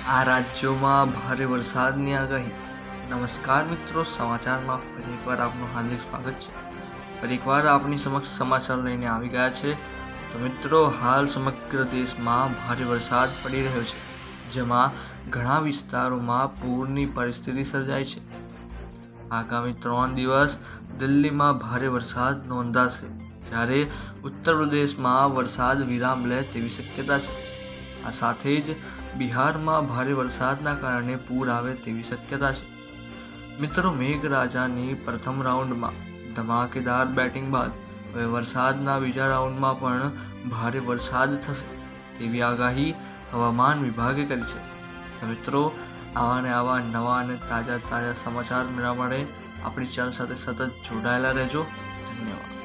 આ રાજ્યોમાં ભારે વરસાદની આગાહી. નમસ્કાર મિત્રો, સમાચારમાં ફરી એકવાર આપનું હાર્દિક સ્વાગત છે. ફરી એકવાર આપની સમક્ષ સમાચાર લઈને આવી ગયા છે. તો મિત્રો, હાલ સમગ્ર દેશમાં ભારે વરસાદ પડી રહ્યો છે, જેમાં ઘણા વિસ્તારોમાં પૂરની પરિસ્થિતિ સર્જાઈ છે. આગામી ત્રણ દિવસ દિલ્હીમાં ભારે વરસાદ નોંધાશે, જ્યારે ઉત્તર પ્રદેશમાં વરસાદ વિરામ લે તેવી શક્યતા છે. આ સાથે જ બિહારમાં ભારે વરસાદના કારણે પૂર આવે તેવી શક્યતા છે. મિત્રો, મેઘરાજાની પ્રથમ રાઉન્ડમાં ધમાકેદાર બેટિંગ બાદ હવે વરસાદના બીજા રાઉન્ડમાં પણ ભારે વરસાદ થશે તેવી આગાહી હવામાન વિભાગે કરી છે. તો મિત્રો, આવા ને આવા નવા અને તાજા તાજા સમાચાર મેળવવા માટે આપણી ચેનલ સાથે સતત જોડાયેલા રહેજો. ધન્યવાદ.